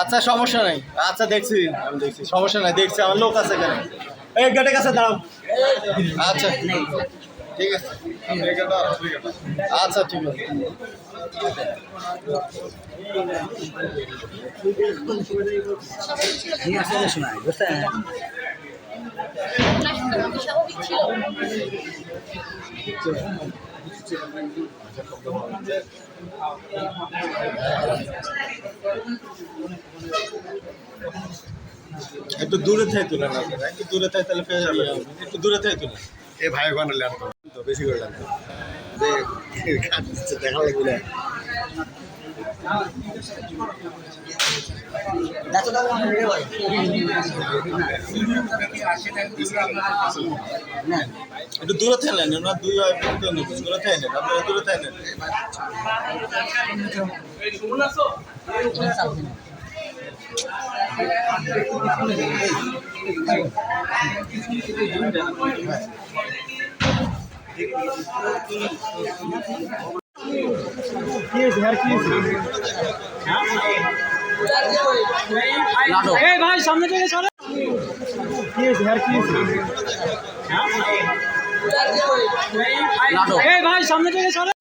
আচ্ছা সমস্যা নাই। আচ্ছা দেখছি। আমি দেখছি। সমস্যা নাই, দেখছি। আমার লোক আছে এখানে। এই গেটের কাছে দাঁড়াও। আচ্ছা ঠিক আছে। আচ্ছা ঠিক আছে। একটু দূরে থেকে তুলে না একটু দূরে থেকে তাহলে ফের একটু দূরে থেকে তুলে। এ ভাই ওখানে লাগতো বেশি করে লাগতো দেখা লাগবে একটু দূরে থেকে নেন না দুই হয় একটু নেন, দূরে থেকে নেন। আপনারা দূরে থেকে নেন এই ভাই সামনে থেকে চলে এই ভাই সামনে থেকে চলে